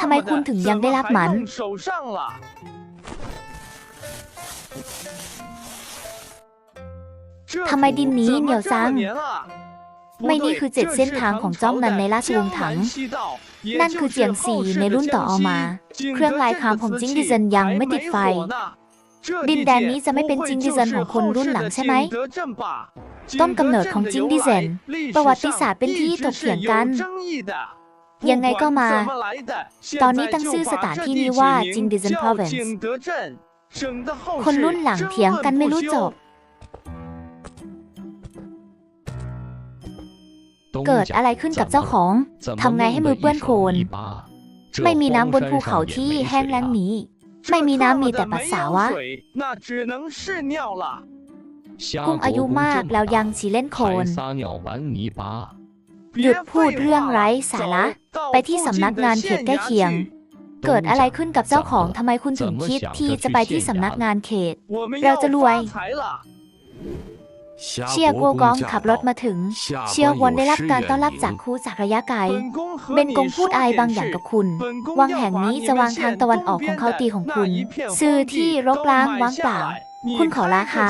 ทำไมคุณถึงยังได้รับมัน ทำไมดินนี้เหนียวจัง ไม่นี่คือเจ็ดเส้นทางของจ้องนันในราชวงศ์ถัง นั่นคือเจียงสีในรุ่นต่อเอามา เครื่องลายคามของจิ้งดิเซนยังไม่ติดไฟ ดินแดนนี้จะไม่เป็นจิงดิเซนของคนรุ่นหลังใช่ไหม ต้นกำเนิดของจิงดิเซนประวัติศาสตร์เป็นที่ถกเถียงกัน ยังไงก็มา ตอนนี้ตั้งชื่อสถานที่นี้ว่าจิงดิเซน province คนรุ่นหลังเถียงกันไม่รู้จบ เกิดอะไรขึ้นกับเจ้าของ ทำไงให้มือเปื้อนโคลน ไม่มีน้ำบนภูเขาที่แห้งแล้งนี้ ไม่มีน้ำมีแต่ปัสสาวะคุณอายุมากแล้วยังชีเล่นโคนหยุดพูดเรื่องไร้สาระ ไปที่สำนักงานเขตใกล้เคียง เกิดอะไรขึ้นกับเจ้าของทำไมคุณถึงคิดที่จะไปที่สำนักงานเขต เราจะรวย เชียกัวกองขับรถมาถึง เชียวอนได้รับการต้อนรับจากคูจากระยะไกล เบนกงพูดอายบางอย่างกับคุณ วังแห่งนี้จะวางทางตะวันออกของเขาตีของคุณ ซื่อที่รกร้างว่างเปล่า คุณขอราคา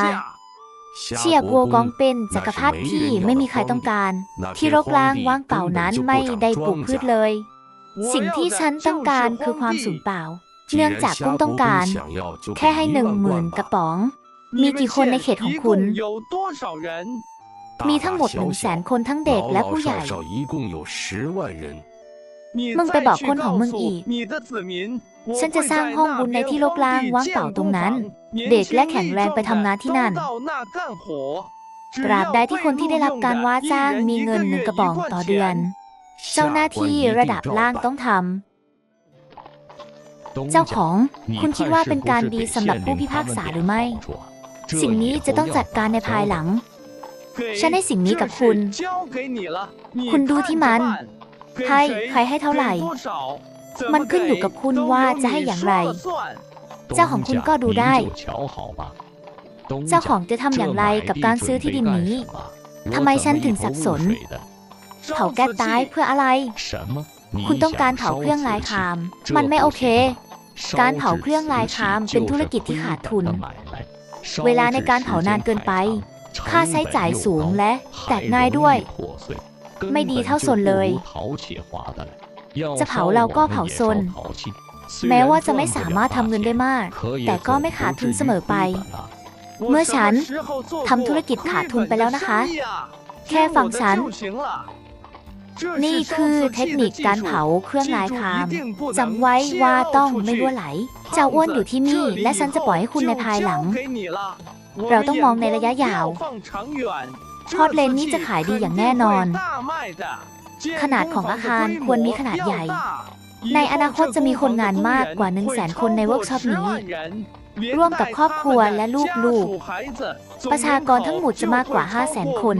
เชียกัวกองเป็นจักรพรรดิที่ไม่มีใครต้องการ ที่รกร้างว่างเปล่านั้นไม่ได้ปลูกพืชเลย สิ่งที่ฉันต้องการคือความสูญเปล่า เนื่องจากกุ้งต้องการ แค่ให้หนึ่งหมื่นกระป๋อง มีกี่คนในเขตของคุณ มีทั้งหมดหนึ่งแสนคนทั้งเด็กและผู้ใหญ่ มึงไปบอกคนของมึงอีก ฉันจะสร้างห้องบุญในที่โลกล่างว่างเปล่าตรงนั้น เด็กและแข็งแรงไปทำงานที่นั่น ตราบใดที่คนที่ได้รับการว่าจ้างมีเงินหนึ่งกระป๋องต่อเดือน เจ้าหน้าที่ระดับล่างต้องทำเจ้าของ คุณคิดว่าเป็นการดีสำหรับผู้พิพากษาหรือไม่ สิ่งนี้จะต้องจัดการในภายหลัง ฉันให้สิ่งนี้กับคุณ คุณดูที่มัน ให้ใครให้เท่าไหร่ มันขึ้นอยู่กับคุณว่าจะให้อย่างไร เจ้าของคุณก็ดูได้ เจ้าของจะทำอย่างไรกับการซื้อที่ดินนี้ทำไมฉันถึงสับสน เผาแก้ตายเพื่ออะไร คุณต้องการเผาเครื่องลายคาม มันไม่โอเค การเผาเครื่องลายคามเป็นธุรกิจที่ขาดทุน เวลาในการเผานานเกินไป ค่าใช้จ่ายสูงและแตกง่ายด้วย ไม่ดีเท่าโซนเลย จะเผาเราก็เผาโซนแม้ว่าจะไม่สามารถทำเงินได้มาก แต่ก็ไม่ขาดทุนเสมอไป เมื่อฉันทำธุรกิจขาดทุนไปแล้วนะคะ แค่ฟังฉัน นี่คือเทคนิคการเผาเครื่องลายคามจำไว้ว่าต้องไม่รั่วไหลเจ้าอ้วนอยู่ที่นี่ และฉันจะปล่อยให้คุณในภายหลัง เราต้องมองในระยะยาวพอดเลนนี้จะขายดีอย่างแน่นอน ขนาดของอาคารควรมีขนาดใหญ่ ในอนาคตจะมีคนงานมากกว่า 1 0 0 0 0แสนคนในเวิร์กช็อปนี้ ร่วมกับครอบครัวและลูกๆ ประชากรทั้งหมดจะมากกว่า 5 0 0แสนคน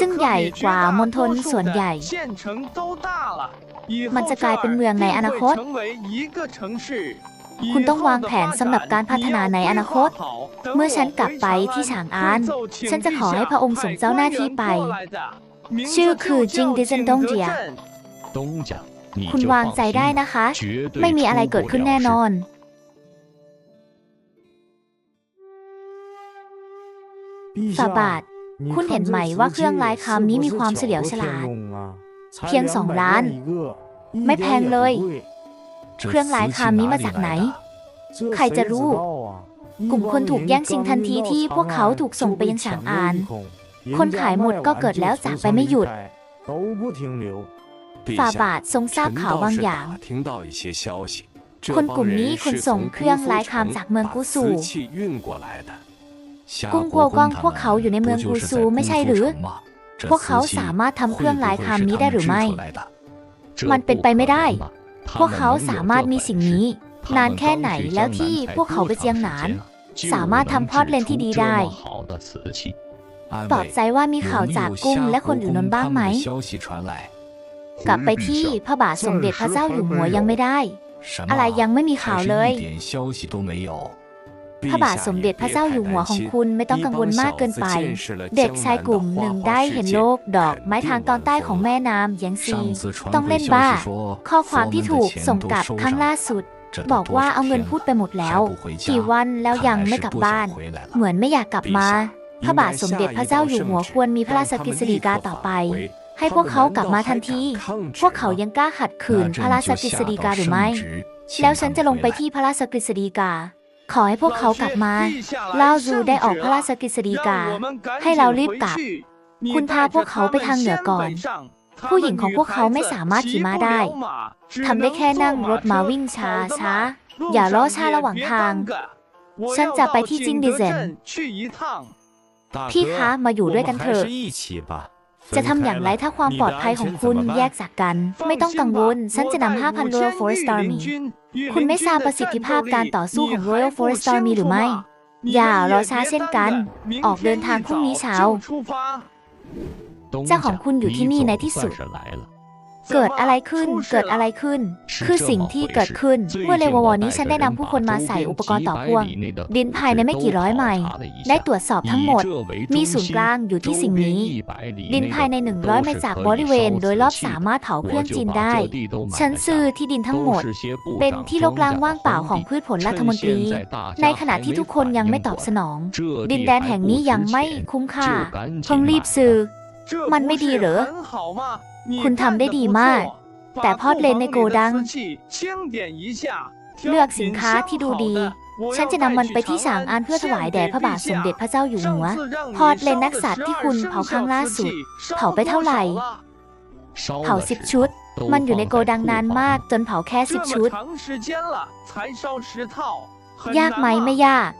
ซึ่งใหญ่กว่ามณฑลส่วนใหญ่ มันจะกลายเป็นเมืองในอนาคต คุณต้องวางแผนสำหรับการพัฒนาในอนาคต เมื่อฉันกลับไปที่ฉางอาน ฉันจะขอให้พระองค์ส่งเจ้าหน้าที่ไป ชื่อคือจิงดิเซนดงเจียคุณวางใจได้นะคะ ไม่มีอะไรเกิดขึ้นแน่นอนฝาบาท คุณเห็นไหมว่าเครื่องลายคำนี้มีความเฉลียวฉลาด เพียงสองล้าน ไม่แพงเลย เครื่องลายคำนี้มาจากไหน ใครจะรู้ กลุ่มคนถูกแย่งชิงทันทีที่พวกเขาถูกส่งไปยังฉางอาน คนขายหมดก็เกิดแล้วจากไปไม่หยุดฝ่าบาททรงทราบข่าวบางอย่าง คนกลุ่มนี้ขนส่งเครื่องลายคำจากเมืองกุซู กุ้งกัวกว้างพวกเขาอยู่ในเมืองกูซูไม่ใช่หรือ พวกเขาสามารถทำเครื่องลายคำนี้ได้หรือไม่ มันเป็นไปไม่ได้ พวกเขาสามารถมีสิ่งนี้ นานแค่ไหนแล้วที่พวกเขาไปเจียงหนาน สามารถทำพอดเลนที่ดีได้ปลอบใจว่ามีข่าวจากกุ้งและคนอื่นนนบ้างไหม กลับไปที่พระบาทสมเด็จพระเจ้าอยู่หัวยังไม่ได้ อะไรยังไม่มีข่าวเลย พระบาทสมเด็จพระเจ้าอยู่หัวของคุณไม่ต้องกังวลมากเกินไป เด็กชายกลุ่มหนึ่งได้เห็นโลกดอกไม้ทางตอนใต้ของแม่น้ำแยงซี ต้องเล่นบ้า ข้อความที่ถูกส่งกลับครั้งล่าสุด บอกว่าเอาเงินพูดไปหมดแล้วกี่วันแล้วยังไม่กลับบ้าน เหมือนไม่อยากกลับมา พระบาทสมเด็จพระเจ้าอยู่หัวควรมีพระราชกฤษฎีกาต่อไปให้พวกเขากลับมาทันที พวกเขายังกล้าขัดขืนพระราชกฤษฎีกาหรือไม่ แล้วฉันจะลงไปที่พระราชกฤษฎีกา ขอให้พวกเขากลับมาเล่าซูได้ออกพระราชกฤษฎีกา ให้เรารีบกลับ คุณพาพวกเขาไปทางเหนือก่อน ผู้หญิงของพวกเขาไม่สามารถขี่ม้าได้ทำได้แค่นั่งรถมาวิ่งช้าช้า อย่าล้อช้าระหว่างทาง ฉันจะไปที่จิงดิเซนพี่คะมาอยู่ด้วยกันเถอะ จะทำอย่างไรถ้าความปลอดภัยของคุณแยกจากกัน ไม่ต้องกังวล ฉันจะนำ 5,000 Royal Forest Army คุณไม่ทราบประสิทธิภาพการต่อสู้ของ Royal Forest Army หรือไม่ อย่ารอช้าเช่นกัน ออกเดินทางพรุ่งนี้เช้า เจ้าของคุณอยู่ที่นี่ในที่สุด เกิดอะไรขึ้น เกิดอะไรขึ้น คือสิ่งที่เกิดขึ้น เมื่อเลววอนี้ฉันได้นำผู้คนมาใส่อุปกรณ์ต่อพ่วง ดินภายในไม่กี่ร้อยไมล์ ได้ตรวจสอบทั้งหมด มีศูนย์กลางอยู่ที่สิ่งนี้ ดินภายใน 100ไมล์จากบริเวณ โดยรอบสามารถเผาเครื่องจีนได้ ฉันซื้อที่ดินทั้งหมด เป็นที่รกร้างว่างเปล่าของพืชผลรัฐมนตรี ในขณะที่ทุกคนยังไม่ตอบสนอง ดินแดนแห่งนี้ยังไม่คุ้มค่าเพิ่งรีบซื้อ มันไม่ดีเหรอ คุณทำได้ดีมาก แต่พอดเลนในโกดัง เลือกสินค้าที่ดูดี ฉันจะนำมันไปที่สางอานเพื่อถวายแด่พระบาทสมเด็จพระเจ้าอยู่หัว พอดเลนนักสัตว์ที่คุณเผาครั้งล่าสุด เผาไปเท่าไหร่ เผาสิบชุด มันอยู่ในโกดังนานมากจนเผาแค่สิบชุด ยากไหมไม่ยาก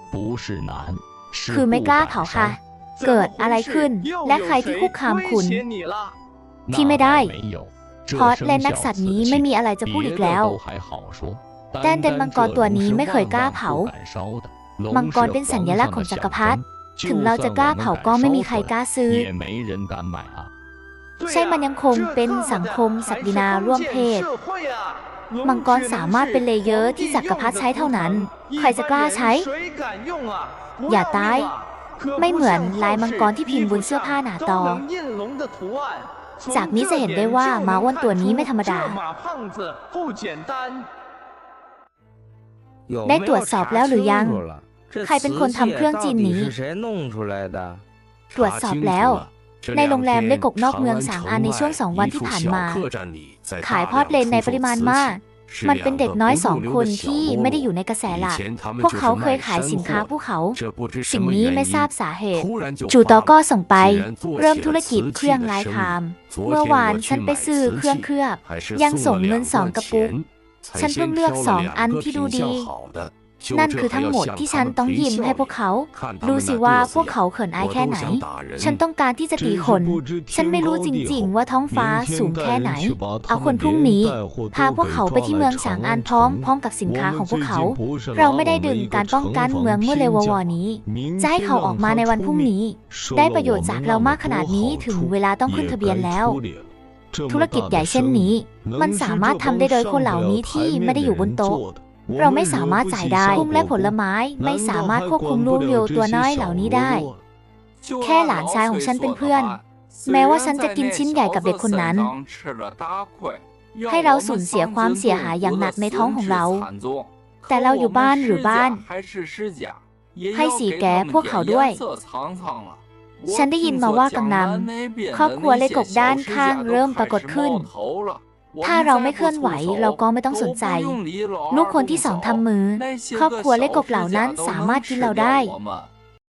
คือไม่กล้าเผาค่ะ เกิดอะไรขึ้น และใครที่คุกคามคุณ ที่ไม่ได้พอดและนักสัตว์นี้ไม่มีอะไรจะพูดอีกแล้วแดนเดนมังกรตัวนี้ไม่เคยกล้าเผา มังกรเป็นสัญลักษณ์ของจักรพรรดิ ถึงเราจะกล้าเผาก็ไม่มีใครกล้าซื้อ ใช่มันยังคงเป็นสังคมศักดินาร่วมเพศ มังกรสามารถเป็นเลเยอร์ที่จักรพรรดิใช้เท่านั้น ใครจะกล้าใช้ อย่าตาย ไม่เหมือนลายมังกรที่พิมพ์บนเสื้อผ้าหนาตอ จากนี้จะเห็นได้ว่าม้าอ้วนตัวนี้ไม่ธรรมดา ได้ตรวจสอบแล้วหรือยัง ใครเป็นคนทำเครื่องจีนนี้ ตรวจสอบแล้ว ในโรงแรมเล็กกกนอกเมืองสางอันในช่วงสองวันที่ผ่านมา ขายพอดเลนในปริมาณมาก มันเป็นเด็กน้อยสองคนที่ไม่ได้อยู่ในกระแสหลัก พวกเขาเคยขายสินค้าพวกเขา สิ่งนี้ไม่ทราบสาเหตุ จูตอก็ส่งไป เริ่มธุรกิจเครื่องลายคาม เมื่อวานฉันไปซื้อเครื่องเคลือบ ยังส่งเงินสองกระปุก ฉันเพิ่งเลือกสองอันที่ดูดี นั่นคือทั้งหมดที่ฉันต้องยิ้มให้พวกเขา ดูสิว่าพวกเขาเขินอายแค่ไหน ฉันต้องการที่จะตีคน ฉันไม่รู้จริงๆ ว่าท้องฟ้าสูงแค่ไหน เอาคนพรุ่งนี้ พาพวกเขาไปที่เมืองฉางอานพร้อมพร้อมกับสินค้าของพวกเขา เราไม่ได้ดึงการป้องกันเมืองเมื่อเลววอนี้ จะให้เขาออกมาในวันพรุ่งนี้ ได้ประโยชน์จากเรามากขนาดนี้ถึงเวลาต้องขึ้นทะเบียนแล้วธุรกิจใหญ่เช่นนี้ มันสามารถทำได้โดยคนเหล่านี้ที่ไม่ได้อยู่บนโต๊ะ เราไม่สามารถจ่ายได้กุ้งและผลไม้ไม่สามารถควบคุมลูกเรียวตัวน้อยเหล่านี้ได้ แค่หลานชายของฉันเป็นเพื่อน แม้ว่าฉันจะกินชิ้นใหญ่กับเด็กคนนั้น ให้เราสูญเสียความเสียหายอย่างหนักในท้องของเรา แต่เราอยู่บ้านหรือบ้าน ให้สีแก่พวกเขาด้วยฉันได้ยินมาว่ากังนำครอบครัวเล็กกกด้านข้างเริ่มปรากฏขึ้น ถ้าเราไม่เคลื่อนไหวเราก็ไม่ต้องสนใจ ลูกคนที่สองทำมือ ครอบครัวเล็กกกเหล่านั้นสามารถกินเราได้